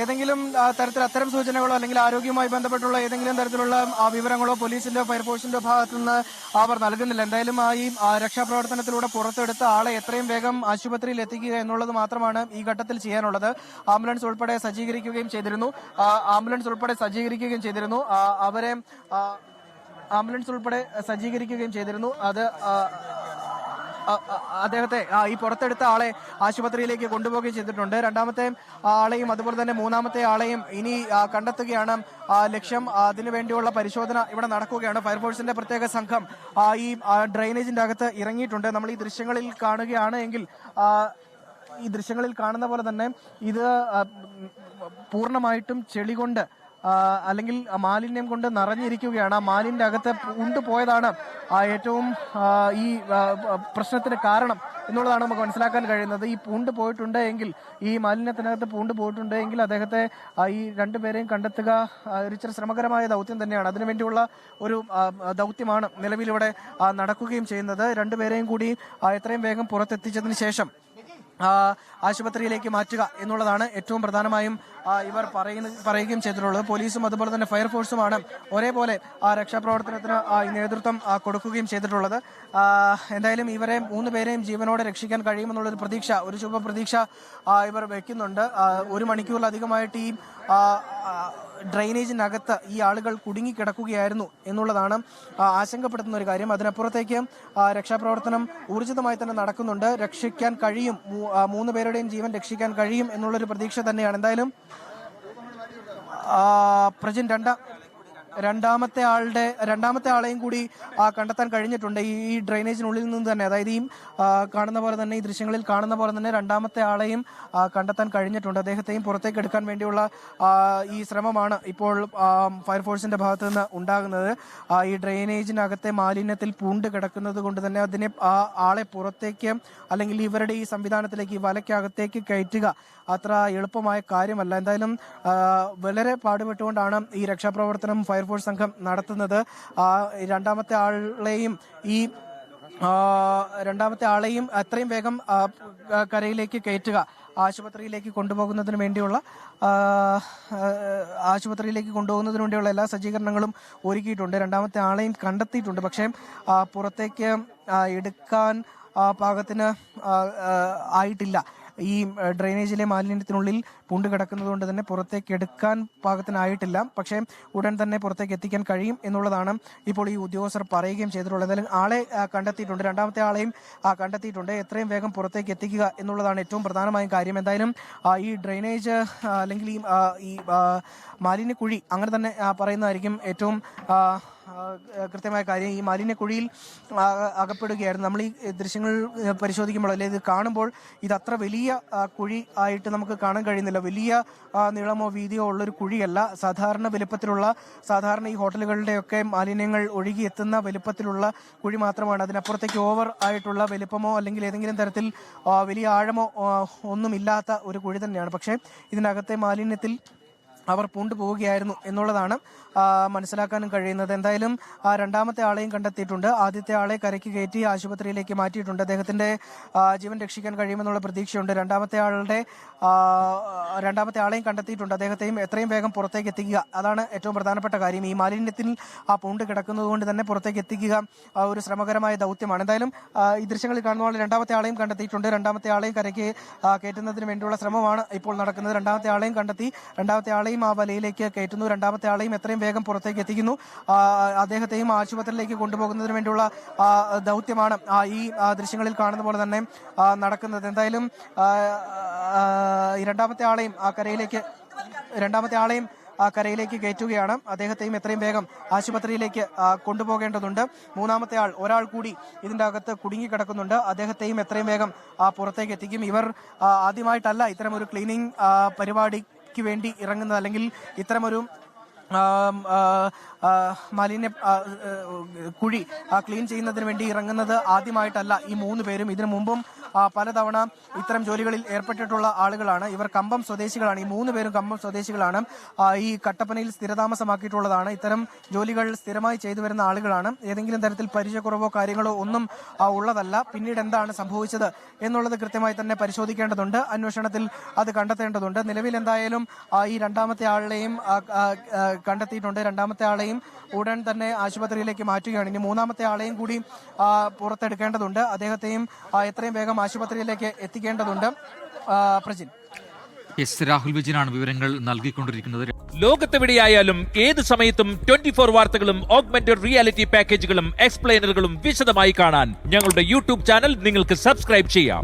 ഏതെങ്കിലും തരത്തിൽ അത്തരം സൂചനകളോ അല്ലെങ്കിൽ ആരോഗ്യവുമായി ബന്ധപ്പെട്ടുള്ള ഏതെങ്കിലും തരത്തിലുള്ള വിവരങ്ങളോ പോലീസിന്റെ ഫയർഫോഴ്സിന്റെ ഭാഗത്തു നിന്ന് അവർ നൽകുന്നില്ല. എന്തായാലും ഈ രക്ഷാപ്രവർത്തനത്തിലൂടെ പുറത്തെടുത്ത ആളെ എത്രയും വേഗം ആശുപത്രിയിൽ എത്തിക്കുക എന്നുള്ളത് മാത്രമാണ് ഈ ഘട്ടത്തിൽ ചെയ്യാനുള്ളത്. ആംബുലൻസ് ഉൾപ്പെടെ സജ്ജീകരിക്കുകയും ചെയ്തിരുന്നു. ആംബുലൻസ് ഉൾപ്പെടെ സജ്ജീകരിക്കുകയും ചെയ്തിരുന്നു. അവരെ ആംബുലൻസ് ഉൾപ്പെടെ സജ്ജീകരിക്കുകയും ചെയ്തിരുന്നു. അത് അദ്ദേഹത്തെ ഈ പുറത്തെടുത്ത ആളെ ആശുപത്രിയിലേക്ക് കൊണ്ടുപോവുകയും ചെയ്തിട്ടുണ്ട്. രണ്ടാമത്തെ ആളെയും അതുപോലെ തന്നെ മൂന്നാമത്തെ ആളെയും ഇനി കണ്ടെത്തുകയാണ്. ലക്ഷ്യം അതിനുവേണ്ടിയുള്ള അതിനു വേണ്ടിയുള്ള പരിശോധന ഇവിടെ നടക്കുകയാണ്. ഫയർഫോഴ്സിന്റെ പ്രത്യേക സംഘം ഈ ഡ്രെയിനേജിന്റെ അകത്ത് ഇറങ്ങിയിട്ടുണ്ട്. നമ്മൾ ഈ ദൃശ്യങ്ങളിൽ കാണുകയാണ് എങ്കിൽ ഈ ദൃശ്യങ്ങളിൽ കാണുന്ന പോലെ തന്നെ ഇത് പൂർണമായിട്ടും ചെളി കൊണ്ട് അല്ലെങ്കിൽ മാലിന്യം കൊണ്ട് നിറഞ്ഞിരിക്കുകയാണ്. ആ മാലിന്യ അകത്ത് ഉണ്ടുപോയതാണ് ഏറ്റവും ഈ പ്രശ്നത്തിന് കാരണം എന്നുള്ളതാണ് നമുക്ക് മനസ്സിലാക്കാൻ കഴിയുന്നത്. ഈ പൂണ്ട് പോയിട്ടുണ്ട് എങ്കിൽ ഈ മാലിന്യത്തിനകത്ത് പൂണ്ട് പോയിട്ടുണ്ട് എങ്കിൽ അദ്ദേഹത്തെ ഈ രണ്ടുപേരെയും കണ്ടെത്തുക ഒരു ഇച്ചിരി ശ്രമകരമായ ദൗത്യം തന്നെയാണ്. അതിനുവേണ്ടിയുള്ള ഒരു ദൗത്യമാണ് നിലവിലിവിടെ നടക്കുകയും ചെയ്യുന്നത്. രണ്ടുപേരെയും കൂടി എത്രയും വേഗം പുറത്തെത്തിച്ചതിന് ശേഷം ആശുപത്രിയിലേക്ക് മാറ്റുക എന്നുള്ളതാണ് ഏറ്റവും പ്രധാനമായും ഇവർ പറയുന്ന പറയുകയും ചെയ്തിട്ടുള്ളത്. പോലീസും അതുപോലെ തന്നെ ഫയർഫോഴ്സുമാണ് ഒരേപോലെ രക്ഷാപ്രവർത്തനത്തിന് നേതൃത്വം കൊടുക്കുകയും ചെയ്തിട്ടുള്ളത്. എന്തായാലും ഇവരെ മൂന്ന് പേരെയും ജീവനോടെ രക്ഷിക്കാൻ കഴിയുമെന്നുള്ളൊരു പ്രതീക്ഷ ഒരു ശുഭ പ്രതീക്ഷ ഇവർ വയ്ക്കുന്നുണ്ട് ഒരു മണിക്കൂറിലധികമായിട്ട് ഈ ആ, ഈ ആളുകൾ കുടുങ്ങിക്കിടക്കുകയായിരുന്നു എന്നുള്ളതാണ് ആശങ്കപ്പെടുത്തുന്ന ഒരു കാര്യം. അതിനപ്പുറത്തേക്ക് രക്ഷാപ്രവർത്തനം ഊർജിതമായി തന്നെ നടക്കുന്നുണ്ട്. രക്ഷിക്കാൻ കഴിയും. മൂന്ന് പേരുടെയും ജീവൻ രക്ഷിക്കാൻ കഴിയും എന്നുള്ളൊരു പ്രതീക്ഷ തന്നെയാണ്. എന്തായാലും പ്രജിൻ രണ്ടാം രണ്ടാമത്തെ ആളുടെ രണ്ടാമത്തെ ആളെയും കൂടി കണ്ടെത്താൻ കഴിഞ്ഞിട്ടുണ്ട്. ഈ ഡ്രെയിനേജിനുള്ളിൽ നിന്ന് തന്നെ അതായത് ഈ കാണുന്ന പോലെ തന്നെ ഈ ദൃശ്യങ്ങളിൽ കാണുന്ന പോലെ തന്നെ രണ്ടാമത്തെ ആളെയും കണ്ടെത്താൻ കഴിഞ്ഞിട്ടുണ്ട്. അദ്ദേഹത്തെയും പുറത്തേക്ക് എടുക്കാൻ വേണ്ടിയുള്ള ഈ ശ്രമമാണ് ഇപ്പോൾ ഫയർഫോഴ്സിന്റെ ഭാഗത്ത് നിന്ന് ഉണ്ടാകുന്നത്. ഈ ഡ്രെയിനേജിനകത്തെ മാലിന്യത്തിൽ പൂണ്ട് കിടക്കുന്നത് കൊണ്ട് തന്നെ അതിനെ ആ ആളെ പുറത്തേക്ക് അല്ലെങ്കിൽ ഇവരുടെ ഈ സംവിധാനത്തിലേക്ക് ഈ വലയ്ക്കകത്തേക്ക് കയറ്റുക അത്ര എളുപ്പമായ കാര്യമല്ല. എന്തായാലും വളരെ പാടുപെട്ടുകൊണ്ടാണ് ഈ രക്ഷാപ്രവർത്തനം ഫയർഫോഴ്സ് സംഘം നടത്തുന്നത്. രണ്ടാമത്തെ ആളെയും ഈ രണ്ടാമത്തെ ആളെയും എത്രയും വേഗം കരയിലേക്ക് കയറ്റുക ആശുപത്രിയിലേക്ക് കൊണ്ടുപോകുന്നതിന് വേണ്ടിയുള്ള ആശുപത്രിയിലേക്ക് കൊണ്ടുപോകുന്നതിന് വേണ്ടിയുള്ള എല്ലാ സജ്ജീകരണങ്ങളും ഒരുക്കിയിട്ടുണ്ട്. രണ്ടാമത്തെ ആളെയും കണ്ടെത്തിയിട്ടുണ്ട്. പക്ഷേ പുറത്തേക്ക് എടുക്കാൻ പാകത്തിന് ആയിട്ടില്ല. ഈ ഡ്രെയിനേജിലെ മാലിന്യത്തിനുള്ളിൽ പൂണ്ട് കിടക്കുന്നത് കൊണ്ട് തന്നെ പുറത്തേക്ക് എടുക്കാൻ പാകത്തിനായിട്ടില്ല. പക്ഷേ ഉടൻ തന്നെ പുറത്തേക്ക് എത്തിക്കാൻ കഴിയും എന്നുള്ളതാണ് ഇപ്പോൾ ഈ ഉദ്യോഗസ്ഥർ പറയുകയും ചെയ്തിട്ടുള്ളത്. എന്തായാലും ആളെ കണ്ടെത്തിയിട്ടുണ്ട്. രണ്ടാമത്തെ ആളെയും കണ്ടെത്തിയിട്ടുണ്ട്. എത്രയും വേഗം പുറത്തേക്ക് എത്തിക്കുക എന്നുള്ളതാണ് ഏറ്റവും പ്രധാനമായ കാര്യം. എന്തായാലും ഈ ഡ്രെയിനേജ് അല്ലെങ്കിൽ ഈ മാലിന്യക്കുഴി അങ്ങനെ തന്നെ പറയുന്നതായിരിക്കും ഏറ്റവും കൃത്യമായ കാര്യം ഈ മാലിന്യക്കുഴിയിൽ അകപ്പെടുകയായിരുന്നു. നമ്മൾ ഈ ദൃശ്യങ്ങൾ പരിശോധിക്കുമ്പോൾ അല്ലെ ഇത് കാണുമ്പോൾ ഇത് അത്ര വലിയ കുഴി ആയിട്ട് നമുക്ക് കാണാൻ കഴിയുന്നില്ല. വലിയ നീളമോ വീതിയോ ഉള്ളൊരു കുഴിയല്ല. സാധാരണ വലുപ്പത്തിലുള്ള സാധാരണ ഈ ഹോട്ടലുകളുടെയൊക്കെ മാലിന്യങ്ങൾ ഒഴുകി എത്തുന്ന വലുപ്പത്തിലുള്ള കുഴി മാത്രമാണ്. അതിനപ്പുറത്തേക്ക് ഓവർ ആയിട്ടുള്ള വലുപ്പമോ അല്ലെങ്കിൽ ഏതെങ്കിലും തരത്തിൽ വലിയ ആഴമോ ഒന്നുമില്ലാത്ത ഒരു കുഴി തന്നെയാണ്. പക്ഷേ ഇതിനകത്തെ മാലിന്യത്തിൽ അവർ പൂണ്ടു പോവുകയായിരുന്നു എന്നുള്ളതാണ് മനസ്സിലാക്കാനും കഴിയുന്നത്. എന്തായാലും രണ്ടാമത്തെ ആളെയും കണ്ടെത്തിയിട്ടുണ്ട്. ആദ്യത്തെ ആളെ കരയ്ക്ക് കയറ്റി ആശുപത്രിയിലേക്ക് മാറ്റിയിട്ടുണ്ട്. അദ്ദേഹത്തിന്റെ ജീവൻ രക്ഷിക്കാൻ കഴിയുമെന്നുള്ള പ്രതീക്ഷയുണ്ട്. രണ്ടാമത്തെ ആളുടെ രണ്ടാമത്തെ ആളെയും കണ്ടെത്തിയിട്ടുണ്ട്. അദ്ദേഹത്തെയും എത്രയും വേഗം പുറത്തേക്ക് എത്തിക്കുക. അതാണ് ഏറ്റവും പ്രധാനപ്പെട്ട കാര്യം. ഈ മാലിന്യത്തിൽ ആ പൂണ്ട് കിടക്കുന്നത് കൊണ്ട് തന്നെ പുറത്തേക്ക് എത്തിക്കുക ഒരു ശ്രമകരമായ ദൗത്യമാണ്. എന്തായാലും ഈ ദൃശ്യങ്ങളിൽ കാണുന്ന പോലെ രണ്ടാമത്തെ ആളെയും കണ്ടെത്തിയിട്ടുണ്ട്. രണ്ടാമത്തെ ആളെയും കരയ്ക്ക് കയറ്റുന്നതിന് വേണ്ടിയുള്ള ശ്രമമാണ് ഇപ്പോൾ നടക്കുന്നത്. രണ്ടാമത്തെ ആളെയും കണ്ടെത്തി രണ്ടാമത്തെ ആളെയും ആ വലയിലേക്ക് കയറ്റുന്നു. രണ്ടാമത്തെ ആളെയും എത്രയും വേഗം പുറത്തേക്ക് എത്തിക്കുന്നു. അദ്ദേഹത്തെയും ആശുപത്രിയിലേക്ക് കൊണ്ടുപോകുന്നതിന് വേണ്ടിയുള്ള ദൗത്യമാണ് ഈ ദൃശ്യങ്ങളിൽ കാണുന്ന പോലെ തന്നെ നടക്കുന്നത്. എന്തായാലും രണ്ടാമത്തെ ആളെയും ആ കരയിലേക്ക് രണ്ടാമത്തെ ആളെയും ആ കരയിലേക്ക് കയറ്റുകയാണ്. അദ്ദേഹത്തെയും എത്രയും വേഗം ആശുപത്രിയിലേക്ക് കൊണ്ടുപോകേണ്ടതുണ്ട്. മൂന്നാമത്തെ ആൾ ഒരാൾ കൂടി ഇതിന്റെ അകത്ത് കുടുങ്ങിക്കിടക്കുന്നുണ്ട്. അദ്ദേഹത്തെയും എത്രയും വേഗം പുറത്തേക്ക് എത്തിക്കും. ഇവർ ആദ്യമായിട്ടല്ല ഇത്തരം ഒരു ക്ലീനിങ് ആ, പരിപാടിക്ക് വേണ്ടി ഇറങ്ങുന്നത് അല്ലെങ്കിൽ ഇത്തരമൊരു മാലിന്യ കുഴി ക്ലീൻ ചെയ്യുന്നതിന് വേണ്ടി ഇറങ്ങുന്നത് ആദ്യമായിട്ടല്ല ഈ മൂന്ന് പേരും. ഇതിനു മുമ്പും പലതവണ ഇത്തരം ജോലികളിൽ ഏർപ്പെട്ടിട്ടുള്ള ആളുകളാണ്. ഇവർ കമ്പം സ്വദേശികളാണ്. ഈ മൂന്ന് പേരും കമ്പം സ്വദേശികളാണ്. ഈ കട്ടപ്പനയിൽ സ്ഥിരതാമസമാക്കിയിട്ടുള്ളതാണ്. ഇത്തരം ജോലികൾ സ്ഥിരമായി ചെയ്തു വരുന്ന ആളുകളാണ്. ഏതെങ്കിലും തരത്തിൽ പരിചയക്കുറവോ കാര്യങ്ങളോ ഒന്നും ഉള്ളതല്ല. പിന്നീട് എന്താണ് സംഭവിച്ചത് എന്നുള്ളത് കൃത്യമായി തന്നെ പരിശോധിക്കേണ്ടതുണ്ട്. അന്വേഷണത്തിൽ അത് കണ്ടെത്തേണ്ടതുണ്ട്. നിലവിൽ എന്തായാലും ഈ രണ്ടാമത്തെ ആളിനെയും ആ, ആ, ആ, കണ്ടെത്തിയിട്ടുണ്ട്. രണ്ടാമത്തെ ആളെയും ഉടൻ തന്നെ ആശുപത്രിയിലേക്ക് മാറ്റുകയാണ്. ഇനി മൂന്നാമത്തെ ആളെയും കൂടി പുറത്തെടുക്കേണ്ടതുണ്ട്. അദ്ദേഹത്തെയും എത്രയും വേഗം ആശുപത്രിയിലേക്ക് എത്തിക്കേണ്ടതുണ്ട്. പ്രജിൻ. എസ് രാഹുൽ വിജയനാണ് വിവരങ്ങൾ നൽകിക്കൊണ്ടിരിക്കുന്നത്. ലോകത്തെവിടെയായാലും ഏത് സമയത്തും ട്വന്റി ഫോർ വാർത്തകളും ഓഗ്മെന്റഡ് റിയാലിറ്റി പാക്കേജുകളും എക്സ്പ്ലെയിനറുകളും വിശദമായി കാണാൻ ഞങ്ങളുടെ യൂട്യൂബ് ചാനൽ നിങ്ങൾക്ക് സബ്സ്ക്രൈബ് ചെയ്യാം.